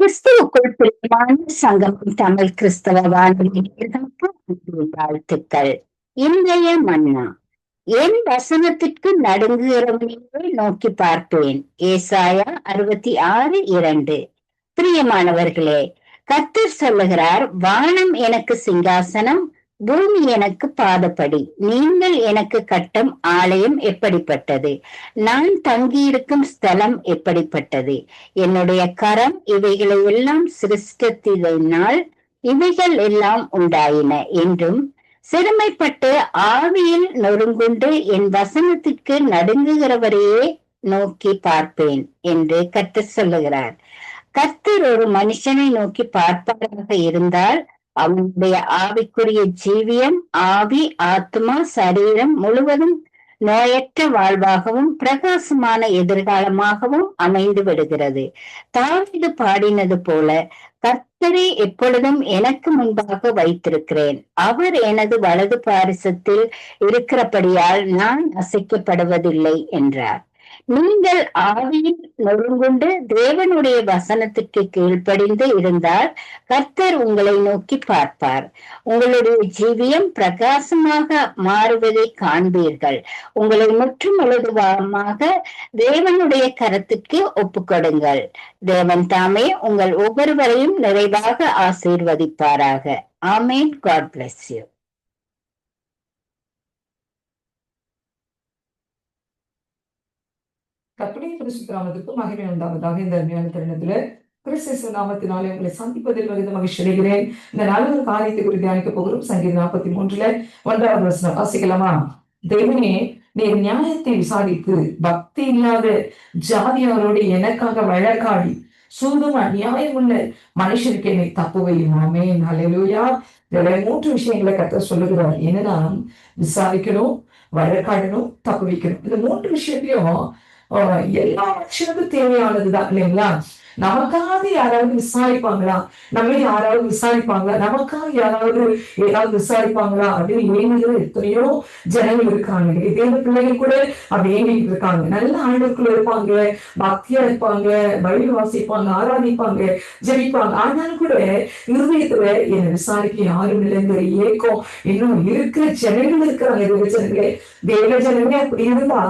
கிறிஸ்துவுக்குள் பிரியமான சங்கமம் தமிழ் கிறிஸ்தவ வானொலி அன்பின் வாழ்த்துக்கள் இன்றைய மன்னா என் வசனத்திற்கு நடுங்குகிறவனையே நோக்கி பார்ப்பேன் ஏசாயா அறுபத்தி ஆறு இரண்டு பிரியமானவர்களே கத்தர் சொல்லுகிறார் வானம் எனக்கு சிங்காசனம் பூமி எனக்கு பாதப்படி நீங்கள் எனக்கு கட்டும் ஆலயம் எப்படிப்பட்டது? நான் தங்கியிருக்கும் ஸ்தலம் எப்படிப்பட்டது? என்னுடைய கரம் இவைகளை எல்லாம் சிருஷ்டத்தினால் இவைகள் எல்லாம் உண்டாயின என்றும் சிறுமைப்பட்டு ஆவியில் நொறுங்குண்டு என் வசனத்திற்கு நடுங்குகிறவரையே நோக்கி பார்ப்பேன் என்று கற்று சொல்லுகிறார். கர்த்தர் ஒரு மனுஷனை நோக்கி பார்ப்பதாக இருந்தால் அவனுடைய ஆவிக்குரிய ஜீவியம் ஆவி ஆத்மா சரீரம் முழுவதும் நோயற்ற வாழ்வாகவும் பிரகாசமான எதிர்காலமாகவும் அமைந்து விடுகிறது. தாவிது பாடினது போல கர்த்தரை எப்பொழுதும் எனக்கு முன்பாக வைத்திருக்கிறேன். அவர் எனது வலது பாரிசத்தில் இருக்கிறபடியால் நான் அசைக்கப்படுவதில்லை என்றார். நீங்கள் ஆவியில் நொறுங்குண்டு தேவனுடைய வசனத்திற்கு கீழ்ப்படிந்து இருந்தால் கர்த்தர் உங்களை நோக்கி பார்ப்பார். உங்களுடைய ஜீவியம் பிரகாசமாக மாறுவதை காண்பீர்கள். உங்களை முற்றும் முழுதுமாக தேவனுடைய கரத்துக்கு ஒப்புக்கொடுங்கள் தேவன் தாமே உங்கள் ஒவ்வொருவரையும் நிறைவாக ஆசீர்வதிப்பாராக. ஆமேன். காட் பிளஸ் யூ கற்பனை பரிசுத்த மகிமை உண்டாவதாக இந்த அருமையான தருணத்துல கிறிஸ்து நாமத்தினாலே உங்களை சந்திப்பதில் மிகுந்த மகிழ்ச்சி அடைகிறேன். இந்த நல்ல ஒரு காரியத்தை குறித்து தியானிக்க போகிறோம். சங்கீதம் நாற்பத்தி மூன்றுல ஒன்றாவது வசனம் வாசிக்கலாமா? தெய்வனே நீர் நியாயத்தை விசாரித்து பக்தி இல்லாத ஜாதியாரோடு எனக்காக வழக்காடி சூதும் அநியாயம் உள்ள மனுஷருக்கு என்னை தப்புவையும். ஆமேன். அலையிலூயா மூன்று விஷயங்களை கத்த சொல்லுகிறார். என்னன்னா விசாரிக்கணும் வழக்காடணும் தப்பு வைக்கணும் இந்த மூன்று விஷயத்தையும் எல்லா மனுஷனுக்கும் தேவையானதுதான் இல்லைங்களா நமக்காக யாராவது விசாரிப்பாங்களா? நம்ம யாராவது விசாரிப்பாங்க நமக்காக யாராவது ஏதாவது விசாரிப்பாங்களா? அப்படின்னு ஏங்குகிற எத்தனையோ ஜனங்கள் இருக்காங்க. தேவ பிள்ளைங்க கூட அப்படி ஏங்கிட்டு இருக்காங்க. நல்ல ஆண்டுக்குள்ள இருப்பாங்க. பக்தியா இருப்பாங்க. பைபிள் வாசிப்பாங்க ஆராதிப்பாங்க ஜெபிப்பாங்க. ஆனாலும் கூட இருதயத்துல என்னை விசாரிக்க யாரும் இல்லைங்கிற ஏக்கம் இன்னும் இருக்கிற ஜனங்கள் இருக்கிறாங்க. தேவ ஜனங்களே தேவ ஜனங்களே அப்படி இருந்தா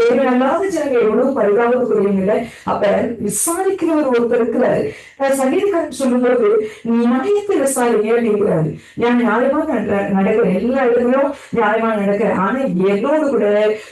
தேவ அல்லாத ஜனங்கள் எவ்வளவு பரிதாபத்துக்குரியவங்கள அப்ப விசாரிக்கிறவர் ஒருத்தர் இருக்கிறாரு சங்கீதக்காரன் சொல்லும்போது நியாயத்தை விசாரி அப்படிங்கிறாரு நான் நியாயமா நட- நடக்கிறேன். எல்லா இடத்துலயும் நியாயமா நடக்கிறேன். ஆனா என்னோட கூட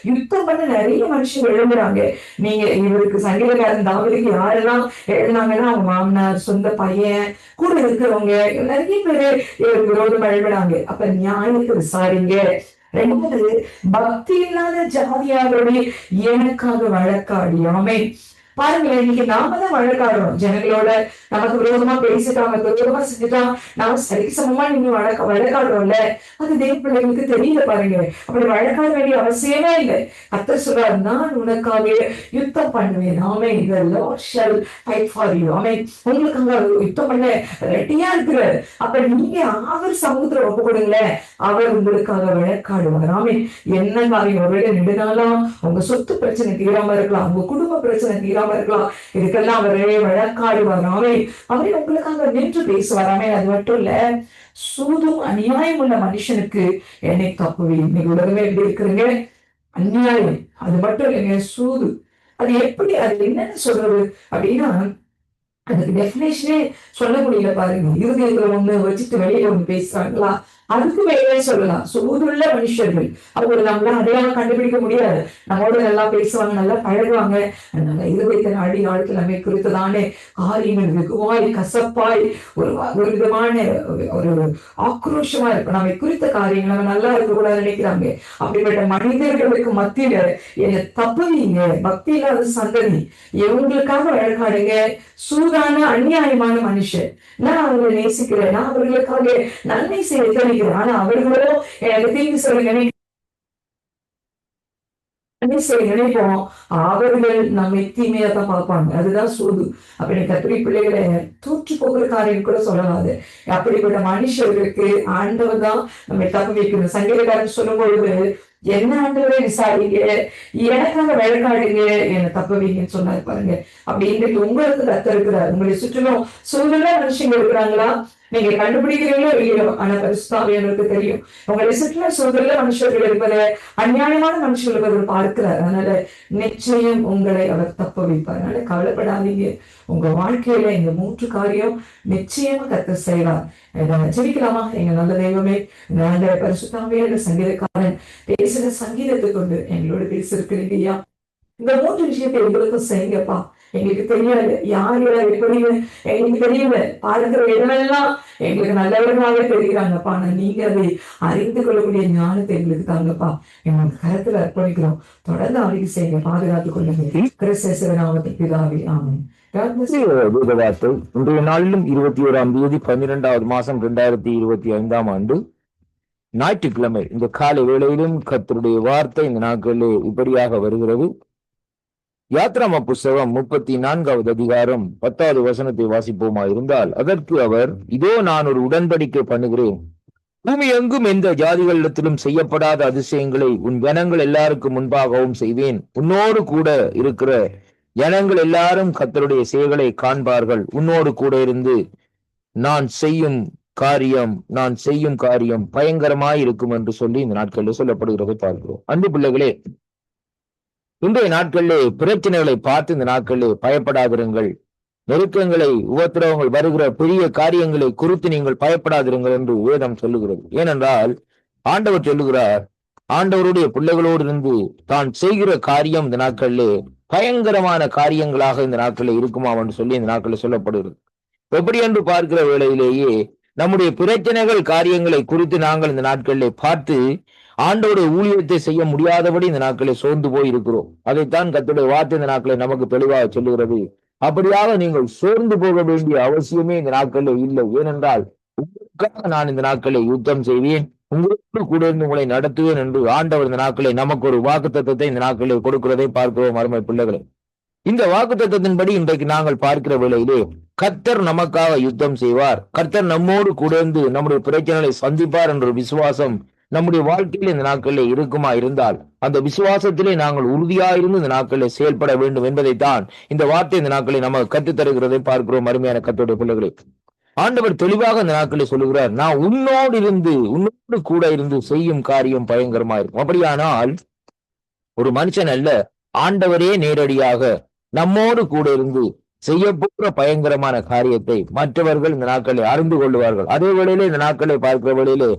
யுத்தம் பண்ண நிறைய மனுஷன் எழுதுறாங்க நீங்க இவருக்கு சங்கீதக்காரன் தாவதுக்கு யாரெல்லாம் எழுதுனாங்கன்னா அவங்க மாமனார் சொந்த பையன் கூட இருக்கிறவங்க நிறைய பேரு இவருக்கு விரோதமா எழுதுறாங்க அப்ப நியாயத்தை விசாரிங்க. ரெண்டாவது பக்தி இல்லாத ஜாதியாரோட எனக்காக வழக்காடியாமே. பாருங்களேன் இன்னைக்கு நாம தான் வழக்காடுறோம். ஜனங்களோட நமக்கு விரோதமா பேசிட்டாங்க விரோதமா செஞ்சுட்டான் நாம சரிக்கு சமமா நீங்க வழக்க வழக்காடுறோம்ல. அது தேவ பிள்ளைங்களுக்கு தெரியல பாருங்க அப்படி வழக்காட வேண்டிய அவசியமே இல்லை. கத்தர் சொல்றாரு நான் உனக்காக யுத்தம் பண்ணுவேன். ஆமே இந்த Lord shall fight for you ஆமே உங்களுக்கு அங்க யுத்தம் பண்ண ரெட்டியா இருக்கிறார். அப்ப நீங்க அவர் சமூகத்துல ஒப்பு கொடுங்களேன். அவர் உங்களுக்காக வழக்காடுவார். ஆமே என்ன காரியம் ஒருவேளை நெடுநாளாம் உங்க சொத்து பிரச்சனை தீராம இருக்கலாம். உங்க குடும்ப பிரச்சனை தீராம இருக்கலாம் இதுக்கெல்லாம் அவரே வழக்காடுவார் அவரே உங்களுக்காக நின்று பேசுவாராமே அது மட்டும் இல்ல சூதும் அநியாயம் உள்ள மனுஷனுக்கு என்னை தப்புவி. இன்னைக்கு உலகமே எப்படி இருக்கிறீங்க அநியாயம். அது மட்டும் இல்லைங்க சூது. அது எப்படி அது என்னன்னு சொல்றது அப்படின்னா அதுக்கு டெஃபினேஷனே சொல்ல முடியல பாருங்க. இருதயத்துல ஒண்ணு வச்சுட்டு வெளியில ஒண்ணு பேசுறாங்களா? அதுக்கு மேலே சொல்லலாம். சூதுள்ள மனுஷர்கள். அவங்க நம்மள அடையாளம் கண்டுபிடிக்க முடியாது. நம்மளோட நல்லா பேசுவாங்க நல்லா பழகுவாங்க. அதனால இருதயத்தை அடி ஆழ்த்து நம்மை குறித்ததானே காரியங்கள் வெகுவாய் கசப்பாய் ஒரு ஒரு விதமான ஒரு- ஆக்ரோஷமா இருக்கும். நம்மை குறித்த காரியங்கள் நம்ம நல்லா இருக்க கூடாது நினைக்கிறாங்க. அப்படிப்பட்ட மனிதர்களுக்கு மத்தியில என்ன தப்புவீங்க. பக்தி இல்லாத சந்ததி. இவங்களுக்காக வழக்காடுங்க. சூதான அநியாயமான மனுஷன். நான் அவர்களை நேசிக்கிறேன். நான் அவர்களுக்காக நன்மை செய்ய நினைக்கிறேன் ஆனா அவர்களோ எனக்கு தீங்கு சொல்ல நினை நினைப்போம். அவர்கள் நம்மை தீமையா தான் பார்ப்பாங்க. அதுதான் சூது அப்படி கத்திரி பிள்ளைகளை தூற்று போகிற காரியம் கூட சொல்லலாது. அப்படிப்பட்ட மனுஷர்களுக்கு ஆண்டவர் தான் நம்மை தப்பு வைக்கணும். சங்கீதக்காரன் சொல்லும் பொழுது என்ன ஆண்டவரை விசாரிங்க. எனக்காக வழக்காடுங்க. என்ன தப்ப வைங்கன்னு சொன்னாரு பாருங்க. அப்படி இன்றைக்கு உங்களுக்கு கத்த இருக்கிறார். உங்களை சுற்றிலும் சூழ்நிலை மனுஷங்க இருக்கிறாங்களா? நீங்க கண்டுபிடிக்கிறீங்களோ இல்லையோ? ஆனா பரிசுத்தாவியங்களுக்கு தெரியும். உங்க ரிசல்ட்ல சொல்றதுல மனுஷர்கள் இருப்பதை அநியாயமான மனுஷர்கள் அவர் பார்க்கிறார். அதனால நிச்சயம் உங்களை அவர் தப்ப வைப்பார். அதனால கவலைப்படாதீங்க. உங்க வாழ்க்கையில இந்த மூன்று காரியம் நிச்சயமா கத்த செய்வார். இதை ஜெபிக்கலாமா? எங்க நல்ல தெய்வமே நல்ல பரிசுத்தாவியான சங்கீதக்காரன் பேசுற சங்கீதத்தை கொண்டு எங்களோட பேசிருக்கிறீங்க ஐயா. இந்த மூன்று விஷயத்தை எங்களுக்கும் செய்யுங்கப்பா. எங்களுக்கு தெரியாது. யார் யார் எப்படின்னு எங்களுக்கு தெரியல பார்க்கிற இடமெல்லாம் எங்களுக்கு நல்லவர்களாக தெரிகிறாங்கப்பா. ஆனா நீங்க அதை அறிந்து கொள்ளக்கூடிய ஞானத்தை எங்களுக்கு தாங்கப்பா எங்களுக்கு கருத்துல அர்ப்பணிக்கிறோம். தொடர்ந்து ஆளுகை செய்யுங்க பாதுகாத்துக் கொள்ளுங்க கிறிஸ்தேசவ நாமத்தில் பிதாவே வார்த்தை இன்றைய நாளிலும் இருபத்தி ஓராம் தேதி பன்னிரெண்டாவது மாசம் இரண்டாயிரத்தி இருபத்தி ஐந்தாம் ஆண்டு ஞாயிற்றுக்கிழமை. இந்த காலை வேளையிலும் கர்த்தருடைய வார்த்தை இந்த நாட்களிலே இப்படியாக வருகிறது. யாத்ராம புஸ்தகம் முப்பத்தி நான்காவது அதிகாரம் பத்தாவது வசனத்தை வாசிப்போமா இருந்தால் அதற்கு அவர் இதோ நான் ஒரு உடன்படிக்கை பண்ணுகிறேன். பூமி எங்கும் எந்த ஜாதிகளிடத்திலும் செய்யப்படாத அதிசயங்களை உன் ஜனங்கள் எல்லாருக்கும் முன்பாகவும் செய்வேன். உன்னோடு கூட இருக்கிற ஜனங்கள் எல்லாரும் கத்தருடைய செயல்களை காண்பார்கள். உன்னோடு கூட இருந்து நான் செய்யும் காரியம் நான் செய்யும் காரியம் பயங்கரமாய் இருக்கும் என்று சொல்லி இந்த நாட்களில் சொல்லப்படுகிறதை பார்க்கிறோம். அன்பு பிள்ளைகளே இன்றைய நாட்களிலே பிரச்சனைகளை பார்த்து இந்த நாட்களிலே பயப்படாதிருங்கள். நெருக்கங்களை உபத்திரவங்கள் வருகிற பெரிய காரியங்களை குறித்து நீங்கள் பயப்படாதிருங்கள் என்று வேதம் சொல்லுகிறது. ஏனென்றால் ஆண்டவர் சொல்லுகிறார் ஆண்டவருடைய பிள்ளைகளோடு இருந்து தான் செய்கிற காரியம் இந்த நாட்களிலே பயங்கரமான காரியங்களாக இந்த நாட்களில் இருக்குமா என்று சொல்லி இந்த நாட்களில் சொல்லப்படுகிறது. எப்படி என்று பார்க்கிற வேளையிலேயே நம்முடைய பிரச்சனைகள் காரியங்களை குறித்து நாங்கள் இந்த நாட்களிலே பார்த்து ஆண்டோடைய ஊழியத்தை செய்ய முடியாதபடி இந்த நாட்களை சோர்ந்து போய் இருக்கிறோம் அதைத்தான் கத்துடைய வார்த்தை இந்த நாட்களை நமக்கு தெளிவாக சொல்லுகிறது. அப்படியாக நீங்கள் சோர்ந்து போக வேண்டிய அவசியமே இந்த நாட்களில் இல்லை. ஏனென்றால் உங்களுக்காக நான் இந்த நாட்களை யுத்தம் செய்வேன். உங்களுக்கு கூட இருந்து உங்களை நடத்துவேன் என்று ஆண்டவர் இந்த நாட்களை நமக்கு ஒரு வாக்கு தத்துவத்தை இந்த நாட்களில் கொடுக்கிறதை பார்க்கிறோம் அருமை பிள்ளைகளை. இந்த வாக்கு தத்துவத்தின்படி இன்றைக்கு நாங்கள் பார்க்கிற வேளையிலே கர்த்தர் நமக்காக யுத்தம் செய்வார். கர்த்தர் நம்மோடு கூட இருந்து நம்முடைய பிரச்சனைகளை சந்திப்பார் என்ற விசுவாசம் நம்முடைய வாழ்க்கையில் இந்த நாட்களில் இருக்குமா இருந்தால் அந்த விசுவாசத்திலே நாங்கள் உறுதியாயிருந்து இந்த நாட்களில் செயல்பட வேண்டும் என்பதைத்தான் இந்த வார்த்தை இந்த நாட்களை நமக்கு கற்றுத்தருகிறதை பார்க்கிறோம் அருமையான கத்தோடைய பிள்ளைகளை. ஆண்டவர் தெளிவாக இந்த நாட்களில் சொல்லுகிறார் நான் உன்னோடு இருந்து உன்னோடு கூட இருந்து செய்யும் காரியம் பயங்கரமா இருக்கும். அப்படியானால் ஒரு மனுஷன் அல்ல ஆண்டவரே நேரடியாக நம்மோடு கூட இருந்து செய்ய போகிற பயங்கரமான காரியத்தை மற்றவர்கள் இந்த நாட்களை அறிந்து கொள்வார்கள் அதே வேளையிலே இந்த நாட்களை பார்க்கிற வேளையிலே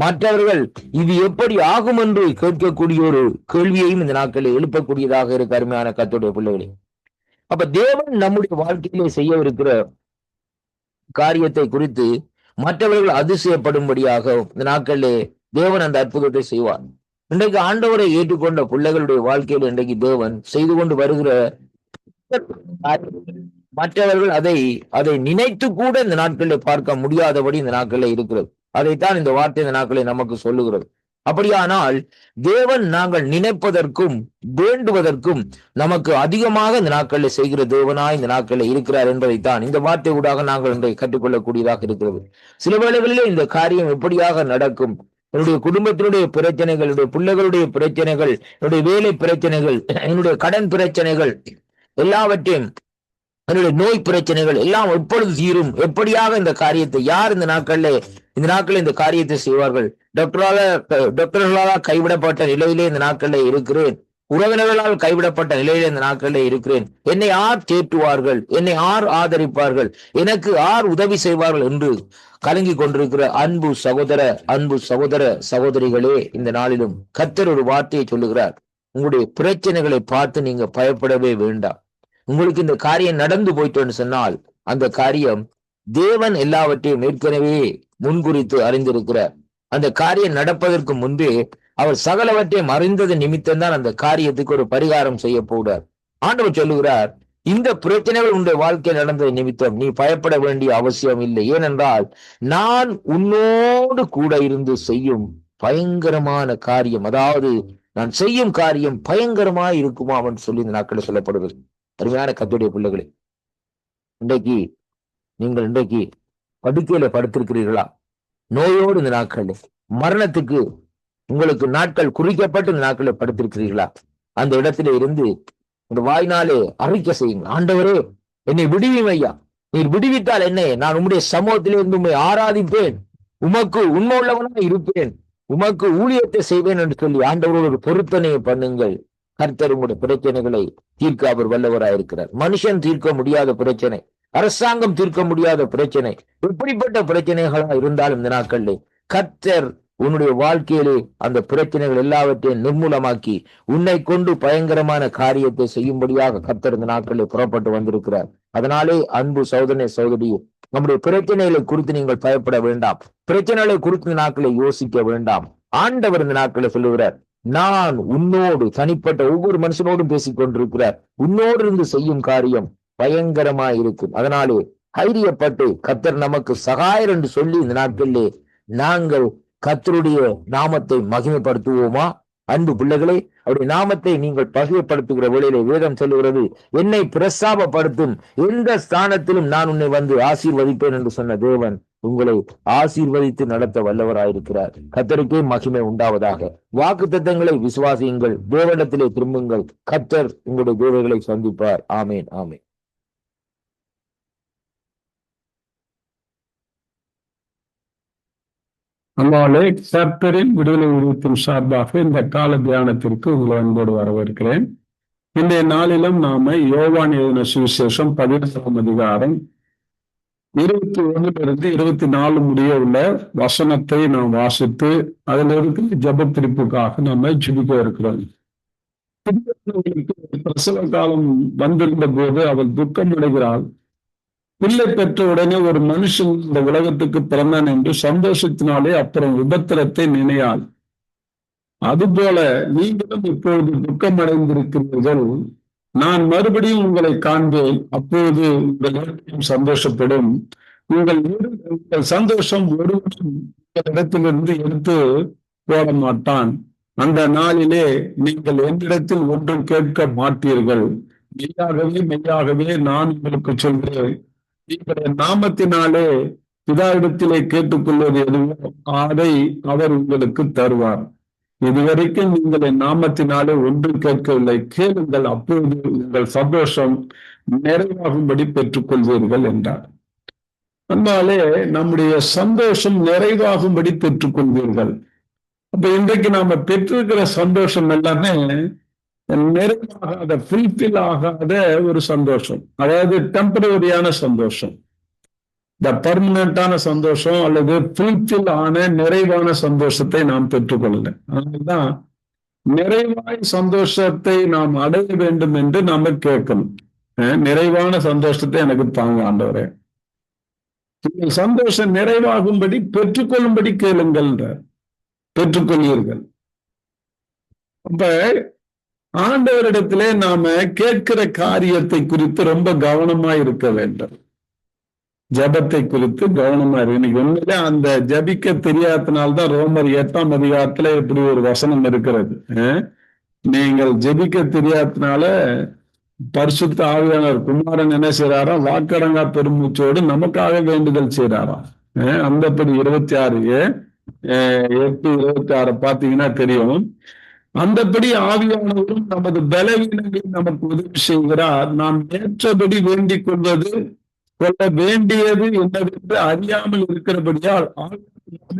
மற்றவர்கள் இது எப்படி ஆகும் என்று கேட்கக்கூடிய ஒரு கேள்வியையும் இந்த நாட்களில் எழுப்பக்கூடியதாக இருக்க அருமையான கத்துடைய பிள்ளைகளே. அப்ப தேவன் நம்முடைய வாழ்க்கையிலே செய்யவிருக்கிற காரியத்தை குறித்து மற்றவர்கள் அதிசயப்படும்படியாக இந்த நாட்களிலே தேவன் அந்த அற்புதத்தை செய்வார். இன்றைக்கு ஆண்டவரை ஏற்றுக்கொண்ட பிள்ளைகளுடைய வாழ்க்கையில் இன்றைக்கு தேவன் செய்து கொண்டு வருகிற மற்றவர்கள் அதை அதை நினைத்து கூட இந்த நாட்களில் பார்க்க முடியாதபடி இந்த நாட்களில் இருக்கிறது. அதைத்தான் இந்த வார்த்தை இந்த நாட்களை நமக்கு சொல்லுகிறது. அப்படியானால் தேவன் நாங்கள் நினைப்பதற்கும் வேண்டுவதற்கும் நமக்கு அதிகமாக இந்த நாட்களில் செய்கிற தேவனாய் இந்த நாட்களில் இருக்கிறார் என்பதைத்தான் இந்த வார்த்தை ஊடாக நாங்கள் இன்றை கற்றுக்கொள்ளக்கூடியதாக இருக்கிறது. சில வேளைகளிலே இந்த காரியம் எப்படியாக நடக்கும்? என்னுடைய குடும்பத்தினுடைய பிரச்சனைகள் என்னுடைய பிள்ளைகளுடைய பிரச்சனைகள் என்னுடைய வேலை பிரச்சனைகள் என்னுடைய கடன் பிரச்சனைகள் எல்லாவற்றையும் என்னுடைய நோய் பிரச்சனைகள் எல்லாம் எப்பொழுது தீரும்? எப்படியாக இந்த காரியத்தை யார் இந்த நாட்கள்ல இந்த நாட்கள் இந்த காரியத்தை செய்வார்கள்? டாக்டரால டாக்டர்களால் கைவிடப்பட்ட நிலையிலே இந்த நாட்கள்ல இருக்கிறேன். உறவினர்களால் கைவிடப்பட்ட நிலையிலே இந்த நாட்களில் இருக்கிறேன். என்னை யார் தேற்றுவார்கள்? என்னை யார் ஆதரிப்பார்கள்? எனக்கு யார் உதவி செய்வார்கள் என்று கலங்கி கொண்டிருக்கிற அன்பு சகோதர அன்பு சகோதர சகோதரிகளே இந்த நாளிலும் கத்தர் ஒரு வார்த்தையை சொல்லுகிறார். உங்களுடைய பிரச்சனைகளை பார்த்து நீங்க பயப்படவே வேண்டாம். உங்களுக்கு இந்த காரியம் நடந்து போயிட்டோன்னு சொன்னால் அந்த காரியம் தேவன் எல்லாவற்றையும் ஏற்கனவே முன்குறித்து அறிந்திருக்கிறார். அந்த காரியம் நடப்பதற்கு முன்பே அவர் சகலவற்றையும் அறிந்தது நிமித்தம் தான் அந்த காரியத்துக்கு ஒரு பரிகாரம் செய்ய போகிறார். ஆண்டவர் சொல்லுகிறார் இந்த பிரச்சனைகள் உன்னுடைய வாழ்க்கை நடந்தது நிமித்தம் நீ பயப்பட வேண்டிய அவசியம் இல்லை. ஏனென்றால் நான் உன்னோடு கூட இருந்து செய்யும் பயங்கரமான காரியம் அதாவது நான் செய்யும் காரியம் பயங்கரமா இருக்குமா அவன் சொல்லி இந்த நாட்களில் சொல்லப்படுகிறது. அருமையான கத்துடைய பிள்ளைகளே இன்றைக்கு நீங்கள் இன்றைக்கு படுக்கையில படுத்திருக்கிறீர்களா? நோயோடு இந்த நாட்கள் மரணத்துக்கு உங்களுக்கு நாட்கள் குறிக்கப்பட்டு இந்த நாட்களை படுத்திருக்கிறீர்களா? அந்த இடத்துல இருந்து உங்க வாய்னாலே அறிக்கை செய்யுங்கள். ஆண்டவரே என்னை விடுவியும் ஐயா. நீர் விடுவித்தால் என்ன? நான் உம்முடைய சமூகத்திலே இருந்து உண்மை ஆராதிப்பேன். உமக்கு உண்மை உள்ளவனாக இருப்பேன். உமக்கு ஊழியத்தை செய்வேன் என்று சொல்லி ஆண்டவரோட ஒரு பொருத்தனையை பண்ணுங்கள். கர்த்தர் உங்களுடைய பிரச்சனைகளை தீர்க்க அவர் வல்லவராயிருக்கிறார். மனுஷன் தீர்க்க முடியாத பிரச்சனை அரசாங்கம் தீர்க்க முடியாத பிரச்சனை இப்படிப்பட்ட பிரச்சனைகளா இருந்தாலும் இந்த நாட்களில் கர்த்தர் உன்னுடைய வாழ்க்கையிலே அந்த பிரச்சனைகள் எல்லாவற்றையும் நிர்மூலமாக்கி உன்னை கொண்டு பயங்கரமான காரியத்தை செய்யும்படியாக கர்த்தர் இந்த நாட்களில் புறப்பட்டு வந்திருக்கிறார். அதனாலே அன்பு சோதனை சோதரி நம்முடைய பிரச்சனைகளை குறித்து நீங்கள் பயப்பட வேண்டாம். பிரச்சனைகளை குறித்து நாட்களை யோசிக்க வேண்டாம். ஆண்டவர் இந்த நாட்களை சொல்லுகிறார் நான் உன்னோடு தனிப்பட்ட ஒவ்வொரு மனுஷனோடும் பேசிக் கொண்டிருக்கிறார். உன்னோடு இருந்து செய்யும் காரியம் பயங்கரமாய் இருக்கும். அதனாலே தைரியப்பட்டு கத்தர் நமக்கு சகாயர் என்று சொல்லி இந்த நாட்களிலே நாங்கள் கத்தருடைய நாமத்தை மகிமைப்படுத்துவோமா? அன்பு பிள்ளைகளே அவருடைய நாமத்தை நீங்கள் பகிரப்படுத்துகிற வேளையிலே வேதம் சொல்லுகிறது என்னை பிரசாபப்படுத்தும் எந்த ஸ்தானத்திலும் நான் உன்னை வந்து ஆசீர்வதிப்பேன் என்று சொன்ன தேவன் உங்களை ஆசீர்வதித்து நடத்த வல்லவராயிருக்கிறார். கத்தருக்கே மகிமை உண்டாவதாக. வாக்கு தத்தங்களை விசுவாசியுங்கள். தேவனிடத்திலே திரும்புங்கள். கத்தர் உங்களுடைய தேவைகளை சந்திப்பார். ஆமேன் ஆமேன். அம்மாளே கர்த்தரின் விடுதலை உருவத்தின் சார்பாக இந்த கால தியானத்திற்கு உங்களை அன்போடு வரவேற்கிறேன். இன்றைய நாளிலும் நாம யோவான் எழுதின சுவிசேஷம் பதினெட்டாம் அதிகாரம் இருபத்தி ஒன்றிலிருந்து இருபத்தி நாலு முடிய உள்ள வசனத்தை நாம் வாசித்து அதில் இருக்கிற ஜப திருப்புக்காக நாம ஜிபிக்க இருக்கிறோம். பிரசவ காலம் வந்திருந்த போது அவள் துக்கம் அடைகிறாள் பிள்ளை பெற்ற உடனே ஒரு மனுஷன் இந்த உலகத்துக்கு பிறந்தான் என்று சந்தோஷத்தினாலே அப்புறம் உபத்திரத்தை நினையாள் அதுபோல நீங்களும் இப்பொழுது துக்கம் அடைந்திருக்கிறீர்கள் நான் மறுபடியும் உங்களை காண்பேன். அப்போது உங்கள் இருதயம் சந்தோஷப்படும். உங்கள் உங்கள் சந்தோஷம் ஒருவரும் இடத்திலிருந்து எடுத்து போட மாட்டான் அந்த நாளிலே நீங்கள் என்னிடத்தில் ஒன்றும் கேட்க மாட்டீர்கள். மெய்யாகவே மெய்யாகவே நான் உங்களுக்கு சொல்கிறேன். உங்களுடைய நாமத்தினாலே பிதாவிடத்திலே கேட்டுக்கொள்வது எதுவோ அதை அவர் உங்களுக்கு தருவார். இதுவரைக்கும் நீங்கள் என் நாமத்தினாலே ஒன்றும் கேட்கவில்லை. கேளுங்கள் அப்பொழுது உங்கள் சந்தோஷம் நிறைவாகும்படி பெற்றுக்கொள்வீர்கள் என்றார். அதனாலே நம்முடைய சந்தோஷம் நிறைவாகும்படி பெற்றுக்கொள்வீர்கள். அப்ப இன்றைக்கு நாம பெற்றிருக்கிற சந்தோஷம் எல்லாமே நிறைவாகாத ஃபில்ஃபில் ஆகாத ஒரு சந்தோஷம். அதாவது டெம்பரரியான சந்தோஷம். இந்த பர்மனண்டான சந்தோஷம் அல்லது ஃபில்ஃபில் ஆன நிறைவான சந்தோஷத்தை நாம் பெற்றுக்கொள்ளல. அதனால்தான் நிறைவாய் சந்தோஷத்தை நாம் அடைய வேண்டும் என்று நாம கேட்கணும். அஹ் நிறைவான சந்தோஷத்தை எனக்கு தாங்க ஆண்டவரே. நீங்கள் சந்தோஷம் நிறைவாகும்படி பெற்றுக்கொள்ளும்படி கேளுங்கள் பெற்றுக்கொள்வீர்கள். அப்ப ஆண்டவரிடத்திலே நாம கேட்கிற காரியத்தை குறித்து ரொம்ப கவனமா இருக்க வேண்டும். ஜபத்தை குறித்து கவனமா இருக்கு இன்னைக்கு உண்மையிலே அந்த ஜபிக்க தெரியாதனால்தான் ரோமர் எட்டாம் அதிகாரத்துல இப்படி ஒரு வசனம் இருக்கிறது. நீங்கள் ஜெபிக்க தெரியாதனால பரிசுத்த ஆவியானவர் குமாரன் என்ன செய்யறாரா வாக்கடங்கா பெருமூச்சோடு நமக்காக வேண்டுதல் செய்யறாராம் அஹ் அந்தப்படி இருபத்தி ஆறு எட்டு இருபத்தி ஆறு பாத்தீங்கன்னா தெரியும். அந்தபடி ஆவியானவரும் நமது பலவீனங்களை நமக்கு உதவி செய்கிறார். நாம் ஏற்றபடி வேண்டிக் கொள்வது கொள்ள வேண்டியது என்னவென்று அறியாமல் இருக்கிறபடியால்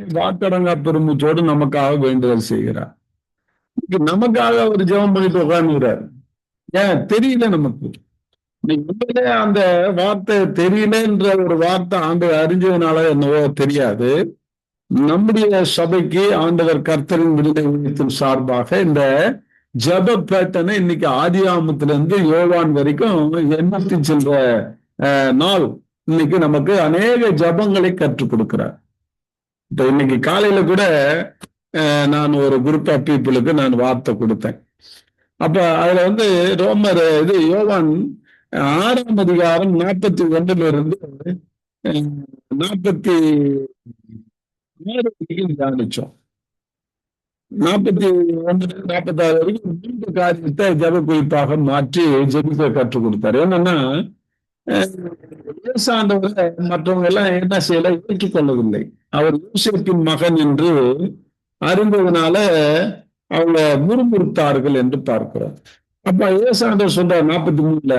வாக்கடங்கா பெருமூச்சோடு நமக்காக வேண்டுதல் செய்கிறார். நமக்காக அவர் ஜெபம் பண்ணிட்டு உட்கார்ந்துகிறார். ஏன்? தெரியல நமக்கு. உண்மையிலே அந்த வார்த்தை தெரியலன்ற ஒரு வார்த்தை ஆண்டு அறிஞ்சதுனால என்னவோ தெரியாது. நம்முடைய சபைக்கு ஆண்டவர் கர்த்தரின் விடுதலை ஊழியத்தின் சார்பாக இந்த ஜப பேட்டனை இன்னைக்கு ஆதியாமத்திலிருந்து யோவான் வரைக்கும் எண்ணூத்தி சென்ற நாள் இன்னைக்கு நமக்கு அநேக ஜபங்களை கற்றுக் கொடுக்கிறார். இப்ப இன்னைக்கு காலையில கூட நான் ஒரு குரூப் ஆஃப் பீப்புளுக்கு நான் வார்த்தை கொடுத்தேன். அப்ப அதுல வந்து ரோமர் இது யோவான் ஆறாம் அதிகாரம் நாற்பத்தி ஒன்றுல இருந்து அஹ், நாற்பத்தி ஆறு தியானிச்சோம் நாற்பத்தி ஒன்று நாற்பத்தி ஆறு வரைக்கும் மூன்று காரியத்தை ஜப குறிப்பாக மாற்றி ஜெபிக்க கற்றுக் கொடுத்தாரு. என்னன்னா அஹ், மற்றவங்க எல்லாம் என்ன செய்யல? ஏற்றுக்கொள்ளவில்லை அவர் யூசேப்பின் மகன் என்று அறிந்ததுனால அவங்க முறுமுறுத்தார்கள் என்று பார்க்கிறோம். அப்ப ஏசாண்டவர் சொல்றார் நாற்பத்தி மூணுல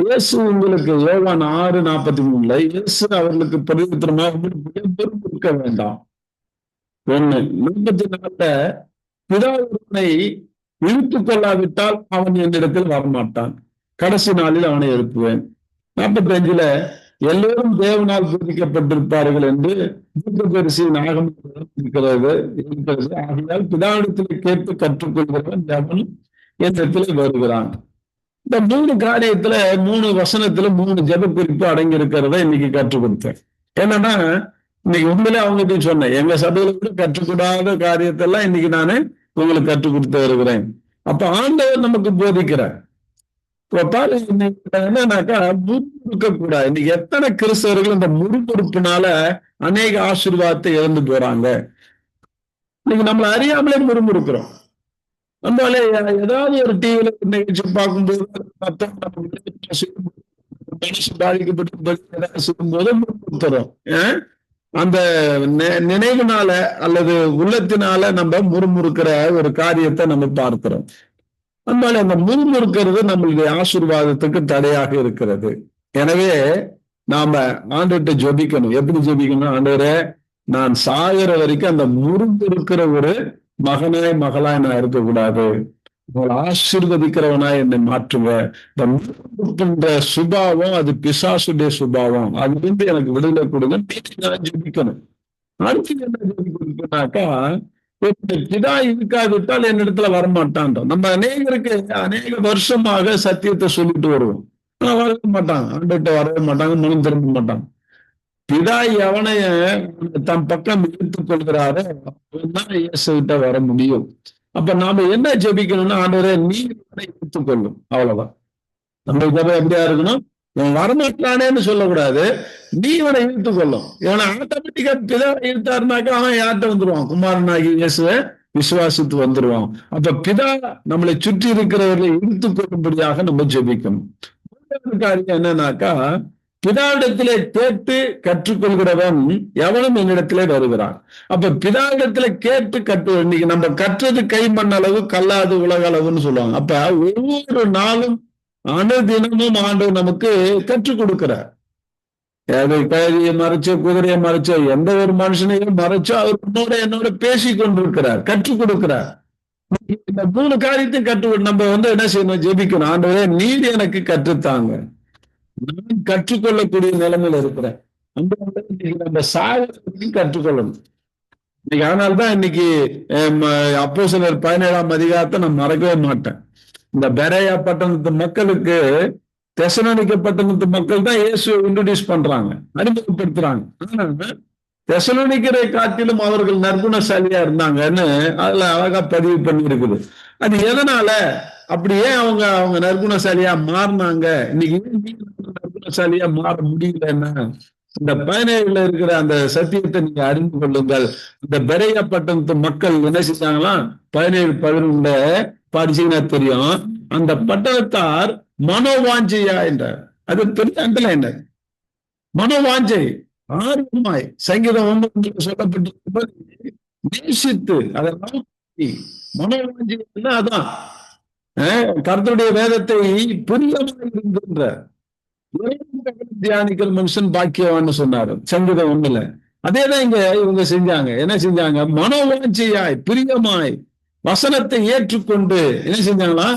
இயேசு உங்களுக்கு யோவான் ஆறு நாற்பத்தி மூணுல இயேசு அவர்களுக்கு பிரதித்திரமா பெரும் முறுமுறுக்க வேண்டாம். ஒண்ணு நாற்பத்தி நாலுல பிதாவுடனை இழுத்துக் கொள்ளாவிட்டால் அவன் என்னிடத்தில் வரமாட்டான். கடைசி நாளில் அவனை எழுப்புவேன். நாற்பத்தி அஞ்சுல எல்லோரும் தேவனால் பூஜிக்கப்பட்டிருப்பார்கள் என்று பரிசு நாகம் இருக்கிறது இருக்கிறது. ஆகையால் பிதாவிடத்தில் கேட்டு கற்றுக்கொள்கிறவன் தேவன் என்னிடத்தில் வருகிறான். இந்த மூணு காரியத்துல மூணு வசனத்துல மூணு ஜெப குறிப்பு அடங்கி இருக்கிறத இன்னைக்கு கற்றுக் கொடுத்தேன் என்னன்னா இன்னைக்கு உண்மையிலே அவங்ககிட்ட சொன்னேன் எங்க சபையில கூட கற்றுக்கூடாத காரியத்தெல்லாம் இன்னைக்கு நானு உங்களுக்கு கற்றுக் கொடுத்து வருகிறேன். அப்ப ஆண்டவர் நமக்கு போதிக்கிறார். என்னன்னாக்கா முறுமுறுக்க கூடாது. இன்னைக்கு எத்தனை கிறிஸ்தவர்கள் இந்த முறுமுறுப்புனால அநேக ஆசீர்வாதத்தை இழந்து போறாங்க. இன்னைக்கு நம்மளை அறியாமலே முறுமுறுக்கிறோம் நம்மளால ஏதாவது ஒரு டிவியில நிகழ்ச்சி பார்க்கும்போது மத்தவங்க நம்ம விளையாட்டு மனசு பாதிக்கப்பட்டு அந்த நி- நினைவுனால அல்லது உள்ளத்தினால நம்ம முறுமுறுக்கிற ஒரு காரியத்தை நம்ம பார்க்கிறோம். அதனால அந்த முறுமுறுக்கிறது நம்மளுடைய ஆசீர்வாதத்துக்கு தடையாக இருக்கிறது. எனவே நாம ஆண்டுகிட்ட ஜெபிக்கணும். எப்படி ஜெபிக்கணும்? ஆண்டவரே நான் சாகிற வரைக்கும் அந்த முறுமுறுக்கிற ஒரு மகனாய் மகளாய் நான் இருக்கக்கூடாது. உங்களை ஆசீர்வதிக்கிறவனாய் என்னை மாற்றுவ. இந்த சுபாவம் அது பிசாசுடைய சுபாவம். அது வந்து எனக்கு விடுதலை கொடுங்க. நான் ஜெபிக்கணும். அடுத்து என்ன ஜெபிக்கணும்னாக்கா இப்ப பிதா இருக்காவிட்டால் என்னிடத்துல வரமாட்டான் நம்ம அநேகருக்கு அநேக வருஷமாக சத்தியத்தை சொல்லிட்டு வருவோம். ஆனா வரவே மாட்டாங்க ஆண்டுகிட்ட வரவே மாட்டாங்க மனம் திரும்ப மாட்டாங்க பிதா எவனைய தம் பக்கம் இழுத்துக் கொள்கிறாரோ அவன்தான் இயேசுகிட்ட வர முடியும். அப்ப நாம என்ன ஜெபிக்கணும்னா ஆண்டவரே நீ இவனை இழுத்துக் கொள்ளும் அவ்வளவுதான். நம்ம ஜெபம் எப்படியா இருக்கணும்? இவன் வரமாட்டானேன்னு சொல்லக்கூடாது. நீ இவனை இழுத்துக் கொள்ளும் இவனை ஆட்டோமேட்டிக்கா பிதா இழுத்தாருனாக்கா அவன் யார்கிட்ட வந்துருவான்? குமாரனாகி இயேசுவை விசுவாசித்து வந்துருவான். அப்ப பிதா நம்மளை சுற்றி இருக்கிறவர்களை இழுத்துக் கொள்ளும்படியாக நம்ம ஜெபிக்கணும். காரியம் என்னன்னாக்கா பிதாவிடத்திலே கேட்டு கற்றுக்கொள்கிறவன் எவனும் என்னிடத்திலே வருகிறான். அப்ப பிதாவிடத்துல கேட்டு கற்று இன்னைக்கு நம்ம கற்றது கைமண் அளவு கல்லாது உலக அளவுன்னு சொல்லுவாங்க. அப்ப ஒவ்வொரு நாளும் அனுதினமும் ஆண்டு நமக்கு கற்றுக் கொடுக்கிறார். ஏதை கழுதியை மறைச்சோ குதிரையை மறைச்சோ எந்த ஒரு மனுஷனையும் மறைச்சோ அவர் உன்னோட என்னோட பேசி கொண்டிருக்கிறார் கற்றுக் கொடுக்கிறார். இந்த மூணு காரியத்தையும் கற்று நம்ம வந்து என்ன செய்யணும்? ஜெபிக்கணும். ஆண்டவரே நீர் எனக்கு கற்றுத்தாங்க நான் கற்றுக்கொள்ளக்கூடிய நிலைமையில இருக்கிறேன். அந்த நம்ம சாகரத்தையும் கற்றுக்கொள்ளணும். இன்னைக்கு அதனால்தான் இன்னைக்கு அப்போ சிலர் பதினேழாம் அதிகாரத்தை நான் மறக்கவே மாட்டேன். இந்த பெரையா பட்டணத்து மக்களுக்கு தெசனடிக்க பட்டணத்து மக்கள் தான் இயேசுவை இன்ட்ரடியூஸ் பண்றாங்க அறிமுகப்படுத்துறாங்க. ஆனா தெசலோனிக்கரை காட்டிலும் அவர்கள் நற்குணசாலியா இருந்தாங்கன்னு அதுல அழகா பதிவு பண்ணி இருக்குது அது எதனால? அப்படியே அவங்க அவங்க நற்குணசாலியா மாறினாங்க. இன்னைக்கு நற்குணசாலியா மாற முடியலன்னா இந்த பதினேழுல இருக்கிற அந்த சத்தியத்தை நீங்க அறிந்து கொள்ளுங்கள். இந்த பெரையா பட்டணத்து மக்கள் என்ன செஞ்சாங்களாம்? பதினேழு பதினொன்றுல படிச்சீங்கன்னா தெரியும். அந்த பட்டணத்தார் மனோவாஞ்சையா என்றார். அது பெரிய என்ன? மனோவாஞ்சை. ஆர்வமாய் சங்கீதம் ஒன்று சொல்லப்பட்டிருப்பது நேசித்து அதெல்லாம் மனோவாஞ்சை அதான். கருத்துடைய வேதத்தை பிரியமாக இருக்கின்ற தியானிக்கல் மனுஷன் பாக்கியவான்னு சொன்னாரு சங்கீதம் ஒண்ணுல. அதேதான் இங்க இவங்க செஞ்சாங்க. என்ன செஞ்சாங்க? மனோவாஞ்சியாய் பிரியமாய் வசனத்தை ஏற்றுக்கொண்டு என்ன செஞ்சாங்களா?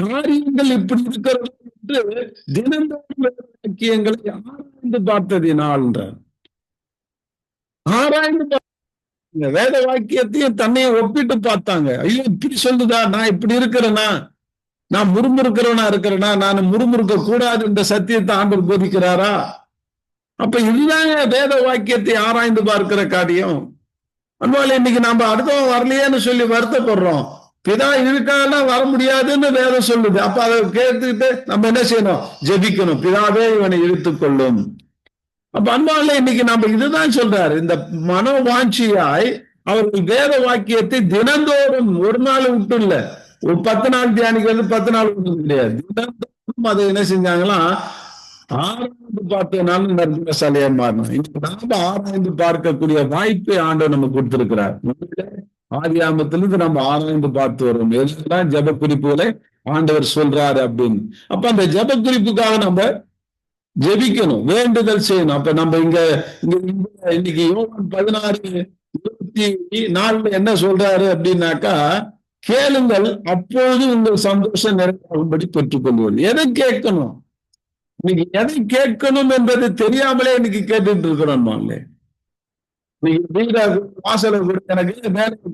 காரியங்கள் இப்படி இருக்கிறது என்று தினந்தோறும் வாக்கியங்களை ஆராய்ந்து பார்த்ததினால் ஆராய்ந்து வேத வாக்கியத்தையும் தன்னையும் ஒப்பிட்டு பார்த்தாங்க. ஐயோ இப்படி சொல்லுதா? நான் இப்படி இருக்கிறேனா? நான் முறுமுறுக்கிறவனா இருக்கிறேனா? நான் முறுமுறுக்க கூடாது இந்த சத்தியத்தை ஆண்டு போதிக்கிறாரா? அப்ப இதுதாங்க வேத வாக்கியத்தை ஆராய்ந்து பார்க்கிற காரியம். அன்பால் இன்னைக்கு நம்ம அடுத்தவன் வரலையேன்னு சொல்லி வருத்தப்படுறோம். பிதா இருக்கான்னா வர முடியாதுன்னு வேதம் சொல்லுது. அப்ப அதை கேட்டுக்கிட்டு நம்ம என்ன செய்யணும்? ஜெபிக்கணும். பிதாவே இவனை இழுத்துக் கொள்ளும் அப்ப அன்பால இன்னைக்கு நம்ம இதுதான் சொல்றாரு. இந்த மனோவாஞ்சியாய் அவர்கள் வேத வாக்கியத்தை தினந்தோறும் ஒரு நாள் விட்டு இல்ல. ஒரு பத்து நாள் தியானிக்கிறது பத்து நாள் விட்டு கிடையாது. தினந்தோறும் அதை என்ன செஞ்சாங்களாம் ஆராய்ந்து பார்த்தனால நற்குணசாலியா மாறணும். இன்னைக்கு நாம ஆராய்ந்து பார்க்கக்கூடிய வாய்ப்பை ஆண்டவர் நம்ம கொடுத்திருக்கிறார். ஆதியாமத்திலிருந்து நம்ம ஆராய்ந்து பார்த்து வரோம் எல்லாம் ஜப குறிப்புகளை ஆண்டவர் சொல்றாரு அப்படின்னு. அப்ப அந்த ஜப குறிப்புக்காக நம்ம ஜெபிக்கணும் வேண்டுதல் செய்யணும். அப்ப நம்ம இங்க இன்னைக்கு யோகன் பதினாறு இருபத்தி நாலுல என்ன சொல்றாரு அப்படின்னாக்கா கேளுங்கள் அப்பொழுது உங்கள் சந்தோஷம் நிறைவாகும்படி பெற்றுக்கொள்வது எதை கேட்கணும்? இன்னைக்கு எதை கேட்கணும் என்பது தெரியாமலே இன்னைக்கு கேட்டுட்டு இருக்கிறோம் வாசலை கூட எனக்கு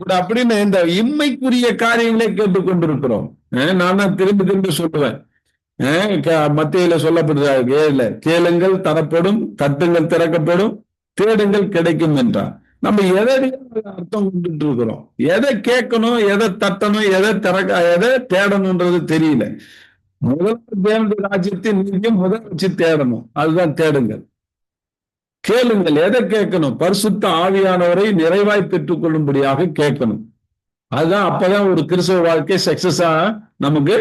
அப்படின்னு இந்த இம்மைக்குரிய காரியங்களை கேட்டுக்கொண்டிருக்கிறோம். அஹ் நான் தான் திரும்பி திரும்பி சொல்லுவேன். மத்தியில சொல்லப்படுறாரு ஏழுல கேளுங்கள் தரப்படும் தட்டுங்கள் திறக்கப்படும் தேடுங்கள் கிடைக்கும் என்றார் நம்ம எதை அர்த்தம் கொண்டுட்டு இருக்கிறோம் எதை கேட்கணும் எதை தட்டணும் எதை திறக்க எதை தேடணும்ன்றது தெரியல. முதல் தேவனுடைய ராஜ்யத்தின் நீங்க முதல் வச்சு தேடணும். அதுதான் தேடுங்கள். கேளுங்கள் எதை கேட்கணும்? பரிசுத்த ஆவியானவரை நிறைவாய் பெற்றுக் கொள்ளும்படியாக கேட்கணும். அதுதான் அப்பதான் ஒரு கிறிஸ்தவ வாழ்க்கை சக்சஸா நமக்கு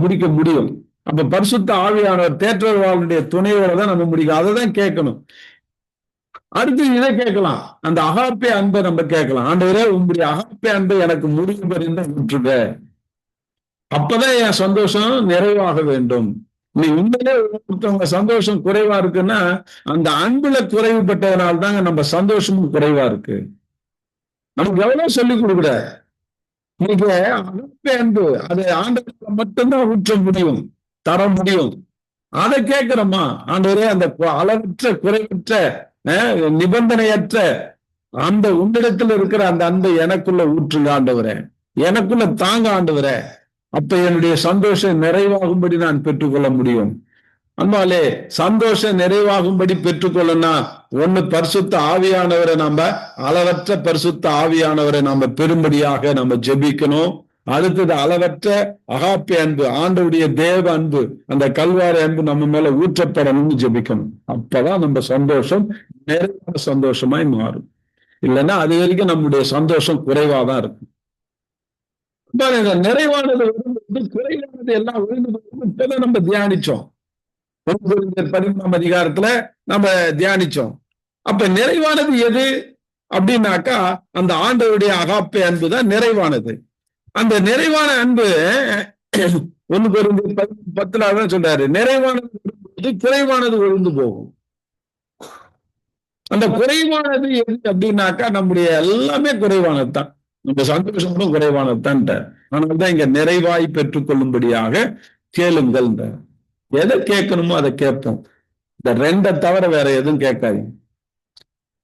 முடிக்க முடியும். அப்ப பரிசுத்த ஆவியானவர் தேற்றவாளுடைய துணையோட தான் நம்ம முடிக்கும் அதை தான் கேட்கணும். அடுத்து இதை கேட்கலாம். அந்த அகாப்பே அன்பை நம்ம கேட்கலாம். ஆண்டவரே உங்களுடைய அகாப்பே அன்பை எனக்கு முடிவு பரிந்த விட்டுருக்க அப்பதான் என் சந்தோஷம் நிறைவாக வேண்டும். நீ உண்மையிலே ஒருத்தவங்க சந்தோஷம் குறைவா இருக்குன்னா அந்த அன்புல குறைவுபட்டதனால தாங்க நம்ம சந்தோஷமும் குறைவா இருக்கு. நமக்கு எவ்வளவு சொல்லிக் கொடுக்குற? நீங்க அன்பு அன்பு. அது ஆண்டவர்ல மட்டும்தான் ஊற்ற முடியும் தர முடியும். அதை கேட்கிறோமா? ஆண்டவரே அந்த அளவற்ற குறைவற்ற அஹ், நிபந்தனையற்ற அந்த உன்னிடத்துல இருக்கிற அந்த அன்பை எனக்குள்ள ஊற்றுங்க ஆண்டவரே. எனக்குள்ள தாங்க ஆண்டவரே. அப்ப என்னுடைய சந்தோஷம் நிறைவாகும்படி நான் பெற்றுக்கொள்ள முடியும். அன்பாலே சந்தோஷம் நிறைவாகும்படி பெற்றுக்கொள்ளனா ஒண்ணு பரிசுத்த ஆவியானவரை நம்ம அளவற்ற பரிசுத்த ஆவியானவரை நாம பெரும்படியாக நம்ம ஜெபிக்கணும். அடுத்தது அளவற்ற அகாப்பி அன்பு ஆண்டவுடைய தேவ அன்பு அந்த கல்வாரி அன்பு நம்ம மேல ஊற்றப்படணும்னு ஜெபிக்கணும். அப்பதான் நம்ம சந்தோஷம் நிறைவான சந்தோஷமாய் மாறும். இல்லைன்னா அது வரைக்கும் நம்முடைய சந்தோஷம் குறைவாதான் இருக்கும். நிறைவானது விழுந்து குறைவானது எல்லாம் விழுந்து நம்ம தியானிச்சோம். ஒன்று பதிமூணாம் அதிகாரத்துல நம்ம தியானிச்சோம். அப்ப நிறைவானது எது? அப்படின்னாக்கா அந்த ஆண்டவருடைய அகாப்பை அன்பு தான் நிறைவானது. அந்த நிறைவான அன்பு ஒண்ணு பெருந்து பத்துல அதான் சொல்றாரு. நிறைவானது குறைவானது விழுந்து போகும். அந்த குறைவானது எது அப்படின்னாக்கா நம்முடைய எல்லாமே குறைவானது தான். இந்த சந்தோஷங்களும் குறைவானது தான் இங்க நிறைவாய் பெற்றுக்கொள்ளும்படியாக கேளுங்கள் எதை கேட்கணுமோ அதை கேட்போம். இந்த ரெண்டை தவிர வேற எதுவும் கேட்காதீங்க.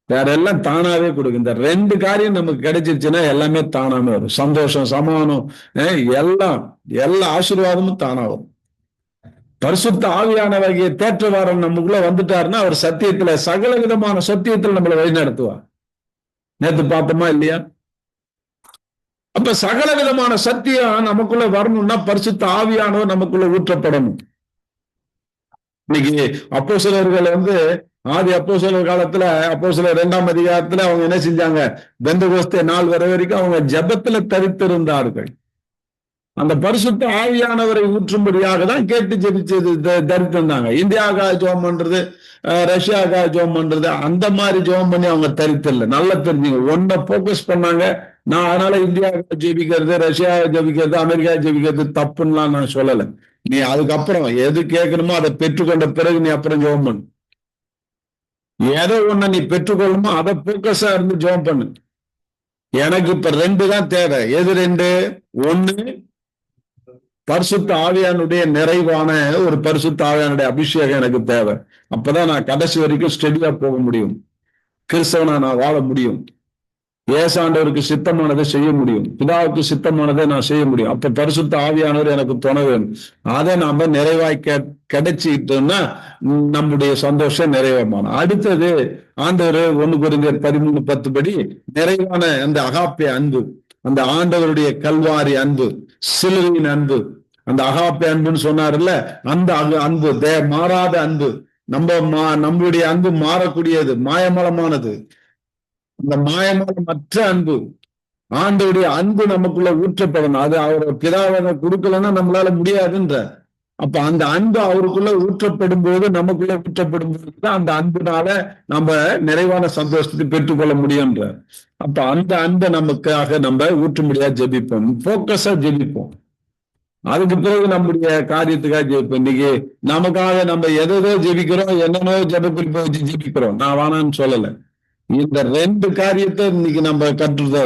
வேற எல்லாம் தானாவே கொடுக்கும் இந்த ரெண்டு காரியம் நமக்கு கிடைச்சிருச்சுன்னா எல்லாமே தானாமே வரும். சந்தோஷம் சமானம் எல்லாம் எல்லா ஆசீர்வாதமும் தானா வரும் பரிசுத்த ஆவியானவகிய தேற்றவாரம் நமக்குள்ள வந்துட்டாருன்னா அவர் சத்தியத்துல சகல விதமான சத்தியத்துல நம்மளை வழிநடத்துவார். நேத்து பார்த்தோமா இல்லையா? அப்ப சகல விதமான சத்தியம் நமக்குள்ள வரணும்னா பரிசுத்த ஆவியானவர் நமக்குள்ள ஊற்றப்படணும். இன்னைக்கு அப்போ சிலர்கள் வந்து ஆதி அப்போ சிலர் காலத்துல அப்போ சிலர் இரண்டாம் அதிகாரத்துல அவங்க என்ன செஞ்சாங்க? பெந்த கோஸ்தே நாள் வர வரைக்கும் அவங்க ஜெபத்துல தரித்திருந்தார்கள். அந்த பரிசுத்த ஆவியானவரை ஊற்றும்படியாக தான் கேட்டு ஜெபிச்சது த- தரித்திருந்தாங்க. இந்தியாவுக்காக ஜோம் பண்றது அஹ், ரஷ்யாவுக்காக ஜெபம் பண்றது அந்த மாதிரி ஜோம் பண்ணி அவங்க தரித்திரல. நல்லா தெரிஞ்சுங்க. ஒன்ன போக்கஸ் பண்ணாங்க. நான் அதனால இந்தியா ஜெபிக்கிறது ரஷ்யா ஜெபிக்கிறது அமெரிக்கா ஜெபிக்கிறது தப்புன்னா நான் சொல்லல. நீ அதுக்கப்புறம் எது கேட்கணுமோ அதை பெற்றுக்கொண்ட பிறகு நீ அப்புறம் ஜெபம் பண்ணு. எதை ஒண்ணு நீ பெற்றுக்கொள்ளுமோ அதை போக்கஸா இருந்து ஜெபம் பண்ணு. எனக்கு இப்ப ரெண்டு தான் தேவை. எது ரெண்டு? ஒண்ணு பரிசுத்த ஆவியானுடைய நிறைவான ஒரு பரிசுத்த ஆவியானுடைய அபிஷேகம் எனக்கு தேவை. அப்பதான் நான் கடைசி வரைக்கும் ஸ்டெடியா போக முடியும். கிறிஸ்தவனா நான் வாழ முடியும். ஏசாண்டவருக்கு சித்தமானதை செய்ய முடியும். பிதாவுக்கு சித்தமானதை நான் செய்ய முடியும். அப்ப பரிசுத்த ஆவியானவர் எனக்கு துணை வேணும். அதை நாம நிறைவாய் கிடைச்சிட்டோம்னா நம்முடைய சந்தோஷம் நிறைவேமான அடுத்தது ஆண்டவர் ஒண்ணு குறிஞ்சர் பதிமூணு பத்து படி நிறைவான அந்த அகாப்பிய அன்பு அந்த ஆண்டவருடைய கல்வாரி அன்பு சிலுவையின் அன்பு. அந்த அகாப்பிய அன்புன்னு சொன்னார்ல அந்த அன்பு தே மாறாத அன்பு. நம்ம மா நம்மளுடைய அன்பு மாறக்கூடியது மாயமலமானது. அந்த மாயமலமற்ற அன்பு ஆண்டவுடைய அன்பு நமக்குள்ள ஊற்றப்படணும். அது அவர் பிதாவை கொடுக்கலன்னா நம்மளால முடியாதுன்ற. அப்ப அந்த அன்பு அவருக்குள்ள ஊற்றப்படும் போது நமக்குள்ள ஊற்றப்படும் போது அந்த அன்புனால நம்ம நிறைவான சந்தோஷத்தை பெற்றுக்கொள்ள முடியும்ன்ற. அப்ப அந்த அன்பை நமக்காக நம்ம ஊற்றும்படியா ஜெபிப்போம். போக்கஸா ஜெபிப்போம். அதுக்கு பிறகு நம்முடைய காரியத்துக்காக ஜெபிப்போம். இன்னைக்கு நமக்காக நம்ம எதோ ஜெபிக்கிறோம் என்னென்னோ ஜெப குறிப்பை வச்சு ஜெபிக்கிறோம். நான் வேணான்னு சொல்லலை. இந்த ரெண்டு காரியத்தை இன்னைக்கு நம்ம கற்றுத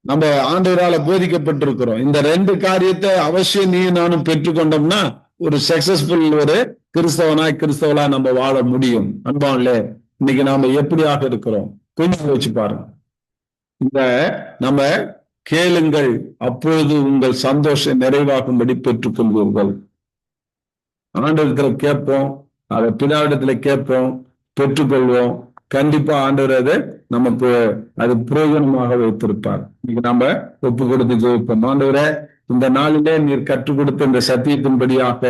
நம்ம ஆண்டவரால போதிக்கப்பட்டிருக்கிறோம். இந்த ரெண்டு காரியத்தை அவசியம் நீ நானும் பெற்றுக்கொண்டோம்னா ஒரு சக்சஸ்ஃபுல் ஒரு கிறிஸ்தவனாய் கிறிஸ்தவனா நம்ம வாழ முடியும். அன்பான்ல இன்னைக்கு நாம எப்படியாக இருக்கிறோம்? கொஞ்சம் வச்சு பாருங்க. இந்த நம்ம கேளுங்கள் அப்பொழுது உங்கள் சந்தோஷம் நிறைவாகும்படி பெற்றுக்கொள்வீர்கள். ஆண்டவரத்துல கேட்போம் அதை பிதாவிடத்துல கேட்போம் பெற்றுக்கொள்வோம். கண்டிப்பா ஆண்டவர் அதை நமக்கு அது பிரயோஜனமாக வைத்திருப்பார். இன்னைக்கு நம்ம ஒப்பு கொடுத்து ஜெயிப்போம் ஆண்டவரே இந்த நாளிலே நீர் கற்றுக் கொடுத்த இந்த சத்தியத்தின்படியாக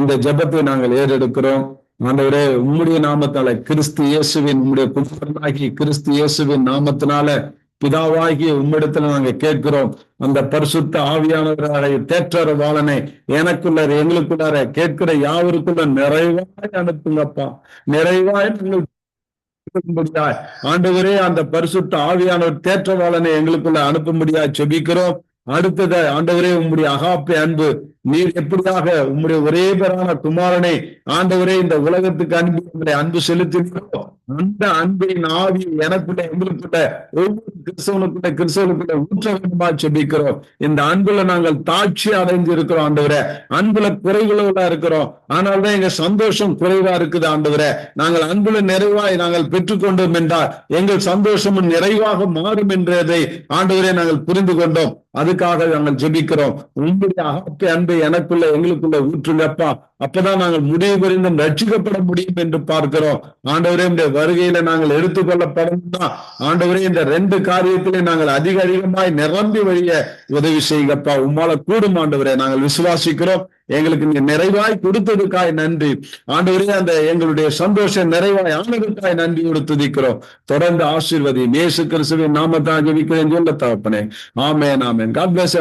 இந்த ஜெபத்தை நாங்கள் ஏறெடுக்கிறோம். ஆண்டவரே உம்முடைய நாமத்தால கிறிஸ்து இயேசுவின் உம்முடைய குமாரனாகி கிறிஸ்து இயேசுவின் நாமத்தினால பிதாவாகிய உம்மிடத்துல நாங்க கேட்கிறோம். அந்த பரிசுத்த ஆவியானவராய தேற்றரவாளனை எனக்குள்ளார எங்களுக்குள்ளார கேட்கிற யாவருக்குள்ள நிறைவாய் அனுப்புங்கப்பா. நிறைவாய் நீங்கள் ஆண்டவரே அந்த பரிசுத்த ஆவியானவர் தேற்றவாளனை எங்களுக்குள்ள அனுப்பும்படியா செபிக்கிறோம். அடுத்தது ஆண்டவரே உங்களுடைய அகாப்பை அன்பு நீர் எப்படியாக உம்முடைய ஒரே பேரான குமாரனை ஆண்டவரே இந்த உலகத்துக்கு அன்பு உங்களை அன்பு செலுத்தினோ அந்த அன்பின் ஆவி எனக்குள்ள எங்களுக்குள்ள ஒவ்வொரு கிறிஸ்தவனுக்குள்ள கிறிஸ்தவனுக்குள்ள ஊற்ற வேண்டுமா செபிக்கிறோம். இந்த அன்புல நாங்கள் தாட்சி அடைஞ்சு இருக்கிறோம் ஆண்டவர. அன்புல குறைகளோட இருக்கிறோம். ஆனால்தான் எங்க சந்தோஷம் குறைவா இருக்குது ஆண்டவர. நாங்கள் அன்புல நிறைவாய் நாங்கள் பெற்றுக்கொண்டோம் என்றால் எங்கள் சந்தோஷமும் நிறைவாக மாறும் என்றதை ஆண்டவரே நாங்கள் புரிந்து கொண்டோம். அதுக்காக நாங்கள் ஜெபிக்கிறோம். உங்களுடைய அகப்பை அன்பு எனக்குள்ள எங்களுக்குள்ள ஊற்றுங்கப்பா அப்பதான் நாங்கள் முடிவு புரிந்து ரட்சிக்கப்பட முடியும் என்று பார்க்கிறோம். ஆண்டவரே இந்த வருகையில நாங்கள் எடுத்துக்கொள்ளப்படும் ஆண்டவரே இந்த ரெண்டு காரியத்திலே நாங்கள் அதிக அதிகமாய் நிரம்பி வழிய உதவி செய்யுங்கப்பா உம்மால கூடும் ஆண்டவரே நாங்கள் விசுவாசிக்கிறோம். எங்களுக்கு நீங்க நிறைவாய் கொடுத்ததுக்காய் நன்றி. ஆண்டவரே அந்த எங்களுடைய சந்தோஷம் நிறைவாய் ஆனதுக்காய் நன்றியோடு துதிக்கிறோம். தொடர்ந்து ஆசீர்வதி மேசு கிறிஸ்துவின் நாமத்தான் ஜெபிக்கிறேன் சொல்ல தகப்பனே ஆமேன் ஆமேன். God plus